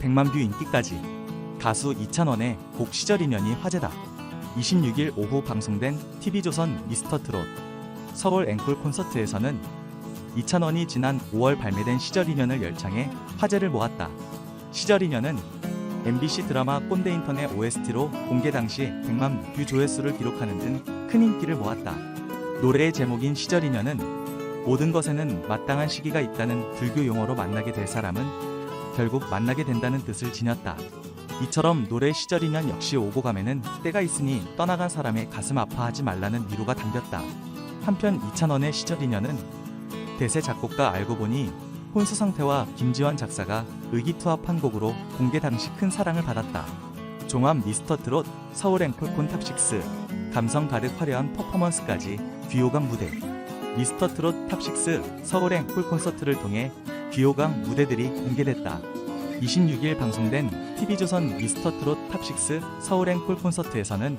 100만 뷰 인기까지 가수 이찬원의 곡 시절 인연이 화제다. 26일 오후 방송된 TV조선 미스터트롯 서울 앵콜 콘서트에서는 이찬원이 지난 5월 발매된 시절 인연을 열창해 화제를 모았다. 시절 인연은 MBC 드라마 꼰대 인터넷 OST로 공개 당시 100만 뷰 조회수를 기록하는 등 큰 인기를 모았다. 노래의 제목인 시절 인연은 모든 것에는 마땅한 시기가 있다는 불교 용어로 만나게 될 사람은 결국 만나게 된다는 뜻을 지녔다. 이처럼 노래 시절 인연 역시 오고 가면은 때가 있으니 떠나간 사람의 가슴 아파하지 말라는 위로가 담겼다. 한편 이찬원의 시절 인연은 대세 작곡가 알고 보니 혼수 상태와 김지환 작사가 의기투합한 곡으로 공개 당시 큰 사랑을 받았다. 종합 미스터 트롯 서울 앵콜콘 탑6 감성 가득 화려한 퍼포먼스까지 귀호강 무대 미스터 트롯 탑6 서울 앵콜 콘서트를 통해 귀호강 무대들이 공개됐다. 26일 방송된 TV조선 미스터 트롯 탑6 서울 앵콜 콘서트에서는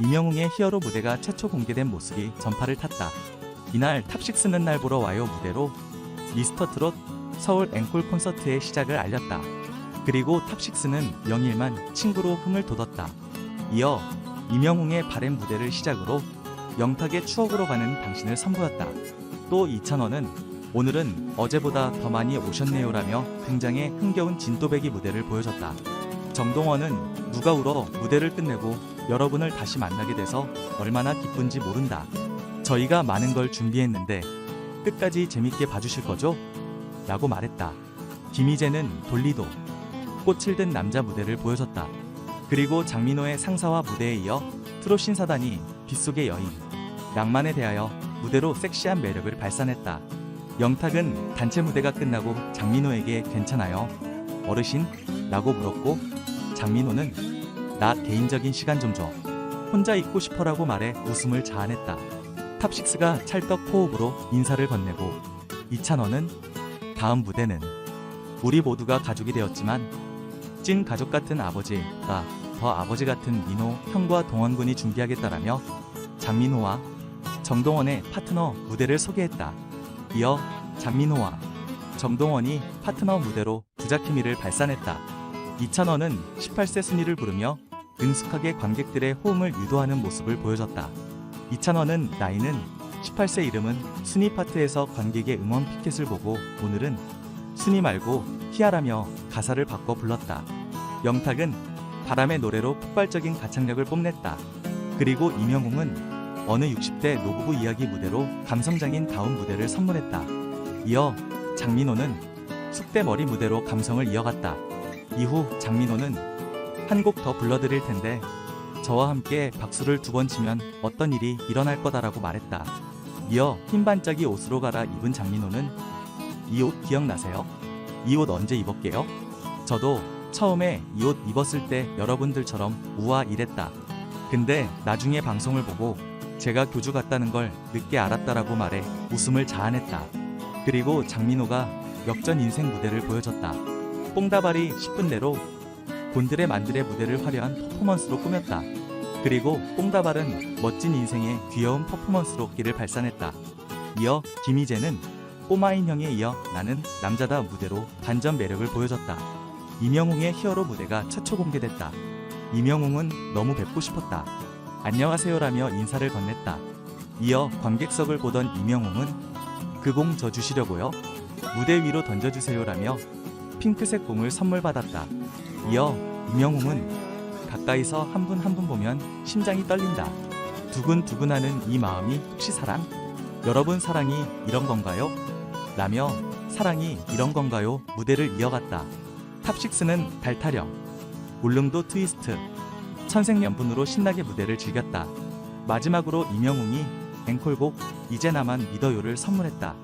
이명웅의 히어로 무대가 최초 공개된 모습이 전파를 탔다. 이날 탑6는 날 보러 와요 무대로 미스터 트롯 서울 앵콜 콘서트의 시작을 알렸다. 그리고 탑6는 영일만 친구로 흥을 돋웠다. 이어 이명웅의 바램 무대를 시작으로 영탁의 추억으로 가는 당신을 선보였다. 또 이찬원은 오늘은 어제보다 더 많이 오셨네요라며 등장해 흥겨운 진또배기 무대를 보여줬다. 정동원은 누가 울어 무대를 끝내고 여러분을 다시 만나게 돼서 얼마나 기쁜지 모른다. 저희가 많은 걸 준비했는데 끝까지 재밌게 봐주실 거죠? 라고 말했다. 김희재는 돌리도 꽃을 든 남자 무대를 보여줬다. 그리고 장민호의 상사와 무대에 이어 트롯 신사단이 빗속의 여인 낭만에 대하여 무대로 섹시한 매력을 발산했다. 영탁은 단체 무대가 끝나고 장민호에게 괜찮아요? 어르신? 라고 물었고 장민호는 나 개인적인 시간 좀 줘. 혼자 있고 싶어라고 말해 웃음을 자아냈다. 탑식스가 찰떡 호흡으로 인사를 건네고 이찬원은 다음 무대는 우리 모두가 가족이 되었지만 찐 가족 같은 아버지가 더 아버지 같은 민호 형과 동원군이 준비하겠다라며 장민호와 정동원의 파트너 무대를 소개했다. 이어 장민호와 정동원이 파트너 무대로 부자키미를 발산했다. 이찬원은 18세 순위를 부르며 능숙하게 관객들의 호응을 유도하는 모습을 보여줬다. 이찬원은 나이는 18세 이름은 순위 파트에서 관객의 응원 피켓을 보고 오늘은 순위 말고 희야라며 가사를 바꿔 불렀다. 영탁은 바람의 노래로 폭발적인 가창력을 뽐냈다. 그리고 이명웅은 어느 60대 노부부 이야기 무대로 감성장인 다운 무대를 선물했다. 이어 장민호는 숙대머리 무대로 감성을 이어갔다. 이후 장민호는 한 곡 더 불러드릴 텐데 저와 함께 박수를 두 번 치면 어떤 일이 일어날 거다라고 말했다. 이어 흰 반짝이 옷으로 갈아 입은 장민호는 이 옷 기억나세요? 이 옷 언제 입었게요? 저도 처음에 이 옷 입었을 때 여러분들처럼 우아 이랬다. 근데 나중에 방송을 보고 제가 교주 같다는 걸 늦게 알았다라고 말해 웃음을 자아냈다. 그리고 장민호가 역전 인생 무대를 보여줬다. 뽕다발이 10분 내로 곤드레 만드레 무대를 화려한 퍼포먼스로 꾸몄다. 그리고 뽕다발은 멋진 인생의 귀여운 퍼포먼스로 끼를 발산했다. 이어 김희재는 꼬마인 형에 이어 나는 남자다 무대로 반전 매력을 보여줬다. 이명웅의 히어로 무대가 최초 공개됐다. 이명웅은 너무 뵙고 싶었다. 안녕하세요라며 인사를 건넸다. 이어 관객석을 보던 이명웅은 그 공 저 주시려고요? 무대 위로 던져주세요라며 핑크색 공을 선물 받았다. 이어 이명웅은 가까이서 한 분 한 분 보면 심장이 떨린다. 두근두근하는 이 마음이 혹시 사랑? 여러분 사랑이 이런 건가요? 라며 사랑이 이런 건가요? 무대를 이어갔다. 탑식스는 달타령, 울릉도 트위스트, 천생연분으로 신나게 무대를 즐겼다. 마지막으로 이명웅이 앵콜곡 이제 나만 믿어요를 선물했다.